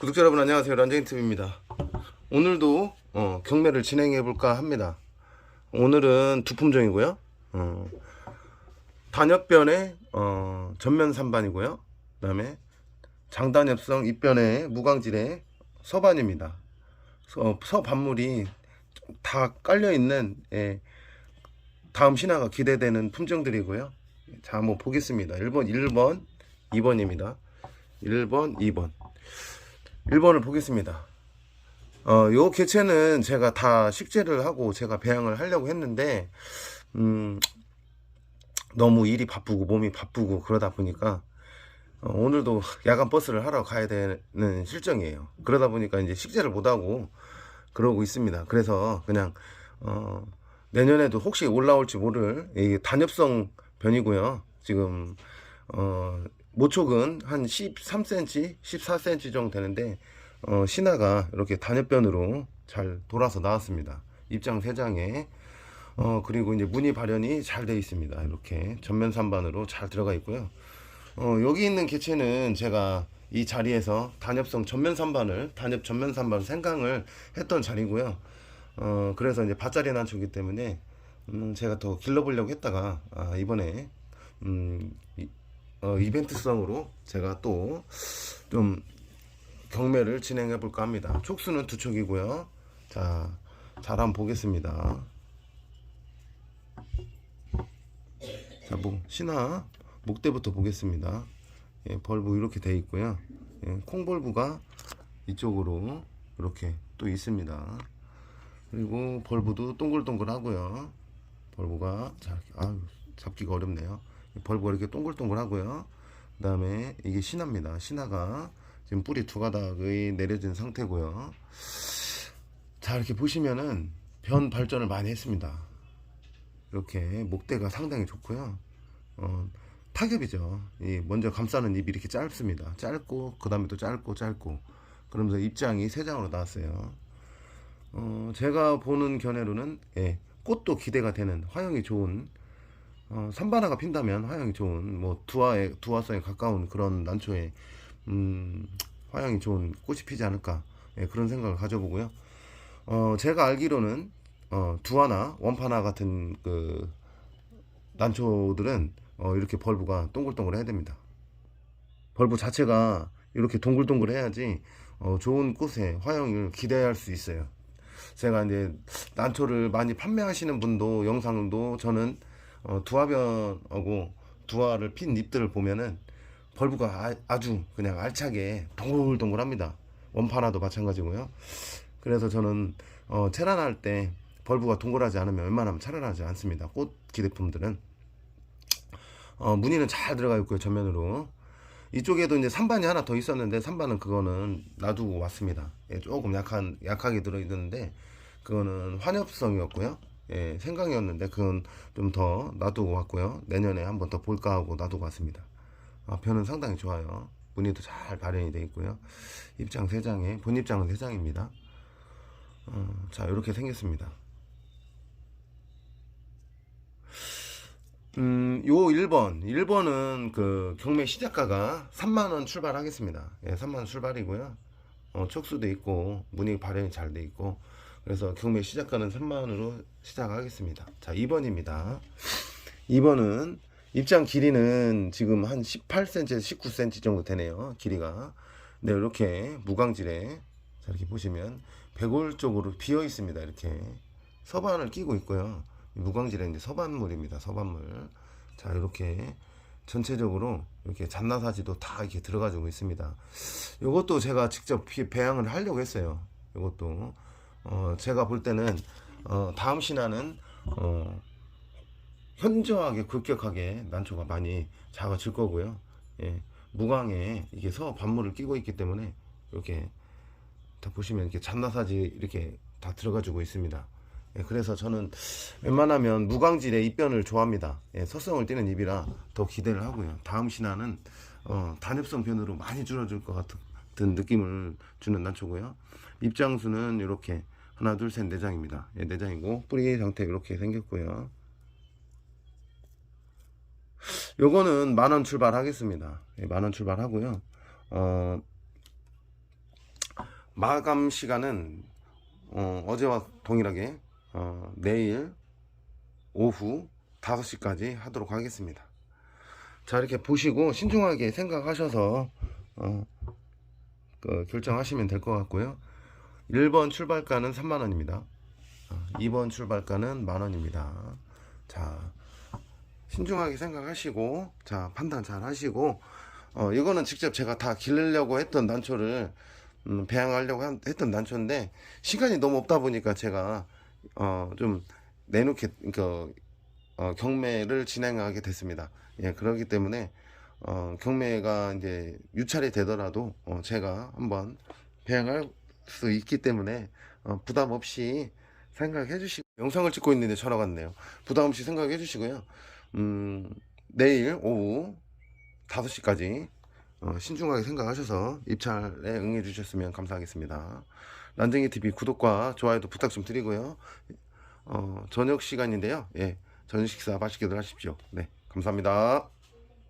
구독자 여러분 안녕하세요. 란쟁이TV입니다. 오늘도 어, 경매를 진행해 볼까 합니다. 오늘은 두 품종이고요. 어, 단엽변의 어, 전면 산반이고요. 그 다음에 장단엽성 입변의 무광질의 서반입니다. 서, 서반물이 다 깔려있는 예, 다음 신화가 기대되는 품종들이고요. 자 한번 보겠습니다. 1번 1번 2번입니다. 1번 2번 1번을 보겠습니다. 어, 요 개체는 제가 다 식재를 하고 제가 배양을 하려고 했는데, 음, 너무 일이 바쁘고 몸이 바쁘고 그러다 보니까, 어, 오늘도 야간 버스를 하러 가야 되는 실정이에요. 그러다 보니까 이제 식재를 못하고 그러고 있습니다. 그래서 그냥, 어, 내년에도 혹시 올라올지 모를 이 단엽성 변이고요. 지금, 어, 모촉은 한 13cm, 14cm 정도 되는데 어, 신화가 이렇게 단엽변으로 잘 돌아서 나왔습니다. 입장 3장에 어, 그리고 이제 무늬 발현이 잘 되어 있습니다. 이렇게 전면 산반으로 잘 들어가 있고요. 어, 여기 있는 개체는 제가 이 자리에서 단엽성 전면 산반을 단엽 전면 산반 생강을 했던 자리고요. 어, 그래서 이제 밭자리 난초기 때문에 음, 제가 더 길러보려고 했다가 아, 이번에 음, 이, 어, 이벤트성으로 제가 또 좀 경매를 진행해 볼까 합니다. 촉수는 두 촉이고요. 자, 잘 한번 보겠습니다. 자, 뭐 신화 목대부터 보겠습니다. 예, 벌브 이렇게 돼 있고요. 예, 콩벌브가 이쪽으로 이렇게 또 있습니다. 그리고 벌브도 동글동글 하고요. 벌브가 자, 아유, 잡기가 어렵네요. 벌브가 이렇게 동글동글하고요. 그 다음에 이게 신화입니다. 신화가 지금 뿌리 두 가닥의 내려진 상태고요. 자 이렇게 보시면은 변 발전을 많이 했습니다. 이렇게 목대가 상당히 좋고요. 어, 타겹이죠. 이 먼저 감싸는 입이 이렇게 짧습니다. 짧고 그 다음에 또 짧고 짧고 그러면서 입장이 세 장으로 나왔어요. 어, 제가 보는 견해로는 예, 꽃도 기대가 되는 화형이 좋은 어, 산바나가 핀다면 화형이 좋은 뭐 두화에 두화성에 가까운 그런 난초에 음, 화형이 좋은 꽃이 피지 않을까 예, 그런 생각을 가져보고요. 어, 제가 알기로는 어, 두화나 원파나 같은 그 난초들은 어, 이렇게 벌브가 동글동글해야 됩니다. 벌브 자체가 이렇게 동글동글해야지 어, 좋은 꽃에 화형을 기대할 수 있어요. 제가 이제 난초를 많이 판매하시는 분도 영상도 저는 어, 두화변하고 두화를 핀 잎들을 보면은 벌브가 아, 주 그냥 알차게 동글동글합니다. 원파나도 마찬가지고요. 그래서 저는 어, 체란할 때 벌브가 동글하지 않으면 웬만하면 체란하지 않습니다. 꽃 기대품들은 어, 무늬는 잘 들어가 있고요. 전면으로 이쪽에도 이제 산반이 하나 더 있었는데 산반은 그거는 놔두고 왔습니다. 예, 조금 약한 약하게 들어 있는데 그거는 환엽성이었고요. 예, 생강이었는데 그건 좀 더 놔두고 왔고요. 내년에 한번 더 볼까 하고 놔두고 왔습니다. 아, 변은 상당히 좋아요. 무늬도 잘 발현이 되어 있고요. 입장 3장에 본 입장은 3장입니다. 어, 자 이렇게 생겼습니다. 음, 요 1번. 1번은 그 경매 시작가가 3만원 출발하겠습니다. 예, 3만원 출발이고요. 어, 촉수도 있고, 무늬 발현이 잘 돼 있고, 그래서 경매 시작가는 3만원으로 시작하겠습니다. 자, 2번입니다. 2번은 입장 길이는 지금 한 18cm에서 19cm 정도 되네요. 길이가. 네, 이렇게 무광질에, 자, 이렇게 보시면, 배골 쪽으로 비어 있습니다. 이렇게. 서반을 끼고 있고요. 무광질에 이제 서반물입니다. 서반물. 자, 이렇게 전체적으로 이렇게 잔나사지도 다 이렇게 들어가지고 있습니다. 이것도 제가 직접 비- 배양을 하려고 했어요. 이것도 어, 제가 볼 때는 어, 다음 신화는 어, 현저하게 급격하게 난초가 많이 작아질 거고요. 예, 무광에 이게 서 반물을 끼고 있기 때문에 이렇게 다 보시면 이렇게 잔나사지 이렇게 다 들어가지고 있습니다. 예, 그래서 저는 웬만하면 무광질의 입변을 좋아합니다. 예, 서성을 띠는 잎이라 더 기대를 하고요. 다음 신화는 어, 단엽성 변으로 많이 줄어들 것 같은 느낌을 주는 난초고요. 입장수는 이렇게 하나, 둘, 셋, 네 장입니다. 예, 네 장이고 뿌리 상태 이렇게 생겼고요. 요거는 만원 출발하겠습니다. 예, 만원 출발하고요. 어, 마감 시간은 어, 어제와 동일하게 어, 내일 오후 5시까지 하도록 하겠습니다. 자 이렇게 보시고 신중하게 생각하셔서 어, 그 결정하시면 될 것 같고요. 1번 출발가는 3만원입니다. 2번 출발가는 만원입니다. 자 신중하게 생각하시고 자 판단 잘 하시고 어 이거는 직접 제가 다 기르려고 했던 난초를 음, 배양하려고 한- 했던 난초인데 시간이 너무 없다 보니까 제가 어 좀 내놓게 그 어, 경매를 진행하게 됐습니다. 예 그렇기 때문에 어, 경매가 이제 유찰이 되더라도 어, 제가 한번 배양할 수 있기 때문에 어, 부담 없이 생각해 주시고 영상을 찍고 있는데 전화 왔네요. 부담 없이 생각해 주시고요. 음, 내일 오후 5시까지 어, 신중하게 생각하셔서 입찰에 응해 주셨으면 감사하겠습니다. 난쟁이 TV 구독과 좋아요도 부탁 좀 드리고요. 어, 저녁 시간인데요. 예, 저녁 식사 맛있게들 하십시오. 네, 감사합니다.